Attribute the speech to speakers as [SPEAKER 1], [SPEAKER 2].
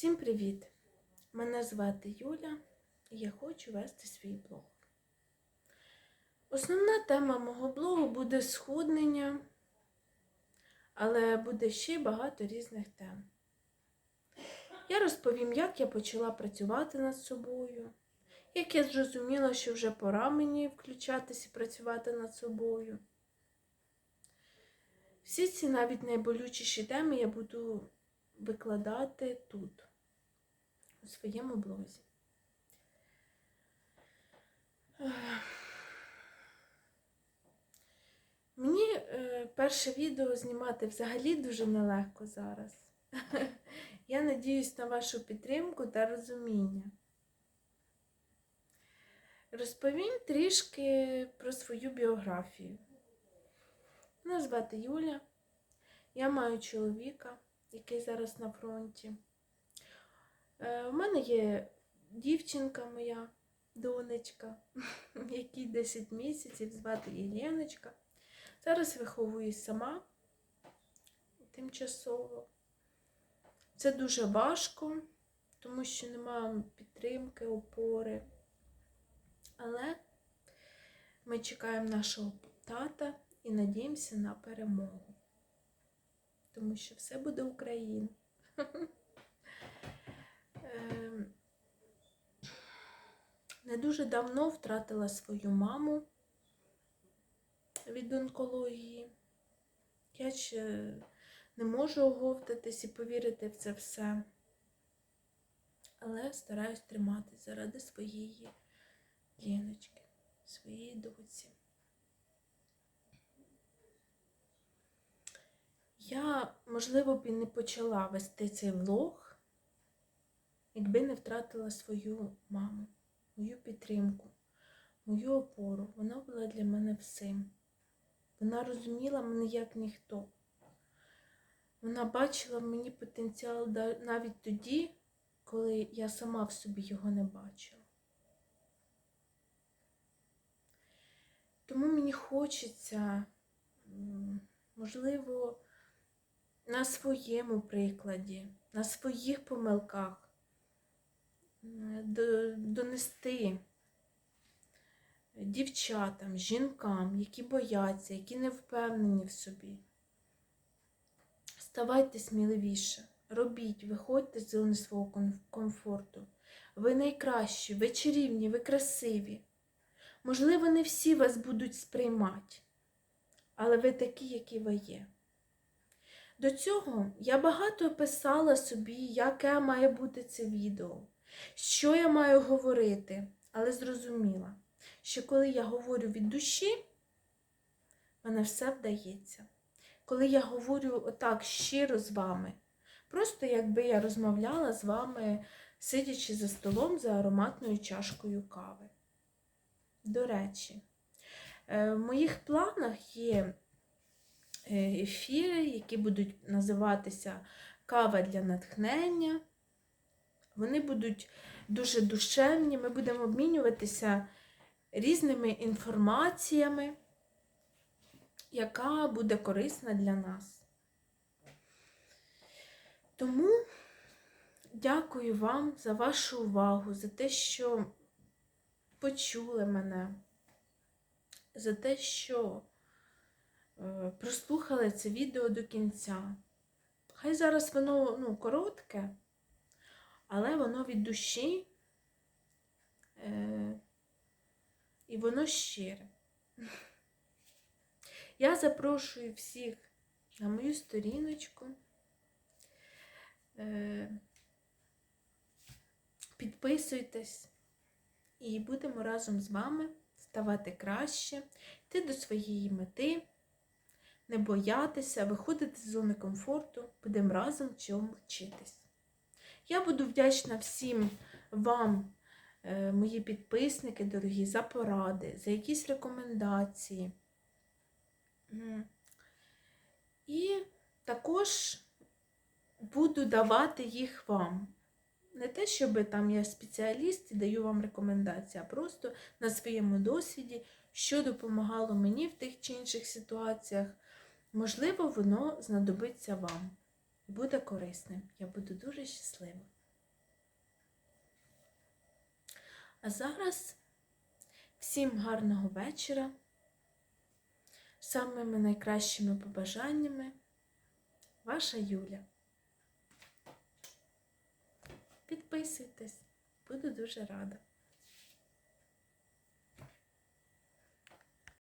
[SPEAKER 1] Всім привіт! Мене звати Юля і я хочу вести свій блог. Основна тема мого блогу буде схуднення, але буде ще багато різних тем. Я розповім, як я почала працювати над собою, як я зрозуміла, що вже пора мені включатися і працювати над собою. Всі ці навіть найболючіші теми я буду викладати тут, у своєму блозі. Мені е, перше відео знімати взагалі дуже нелегко зараз. Я надіюсь на вашу підтримку та розуміння. Розповім трішки про свою біографію. Мене звати Юля. Я маю чоловіка, який зараз на фронті. Е, У мене є дівчинка моя, донечка, якій 10 місяців, звати Єленочка. Зараз виховуюсь сама тимчасово. Це дуже важко, тому що немає підтримки, опори. Але ми чекаємо нашого тата і надіємося на перемогу. Тому що все буде Україна. Ем, Не дуже давно втратила свою маму від онкології. Я ще не можу оговтатись і повірити в це все. Але стараюсь триматись заради своєї Леночки, своєї доці. Я, можливо, б і не почала вести цей влог, якби не втратила свою маму, мою підтримку, мою опору. Вона була для мене всім. Вона розуміла мене як ніхто. Вона бачила в мені потенціал навіть тоді, коли я сама в собі його не бачила. Тому мені хочеться, можливо, на своєму прикладі, на своїх помилках донести дівчатам, жінкам, які бояться, які не впевнені в собі. Ставайте сміливіше, робіть, виходьте з зони свого комфорту. Ви найкращі, ви чарівні, ви красиві. Можливо, не всі вас будуть сприймати, але ви такі, які ви є. До цього я багато писала собі, яке має бути це відео, що я маю говорити, але зрозуміла, що коли я говорю від душі, мене все вдається. Коли я говорю отак щиро з вами, просто якби я розмовляла з вами, сидячи за столом за ароматною чашкою кави. До речі, е, в моїх планах є ефіри, які будуть називатися Кава для натхнення. Вони будуть дуже душевні. Ми будемо обмінюватися різними інформаціями, яка буде корисна для нас. Тому дякую вам за вашу увагу, за те, що почули мене, за те, що е, прослухали це відео до кінця. Хай зараз воно ну, коротке, але воно від душі е, і воно щире. Я запрошую всіх на мою сторіночку. Е, Підписуйтесь і будемо разом з вами ставати краще, йти до своєї мети, не боятися, виходити з зони комфорту, будемо разом чому вчитись. Я буду вдячна всім вам, е, мої підписники, дорогі, за поради, за якісь рекомендації. І також буду давати їх вам. Не те, щоб там я спеціаліст і даю вам рекомендації, а просто на своєму досвіді, що допомагало мені в тих чи інших ситуаціях. Можливо, воно знадобиться вам і буде корисним. Я буду дуже щаслива. А зараз всім гарного вечора, самими найкращими побажаннями, ваша Юля. Підписуйтесь, буду дуже рада.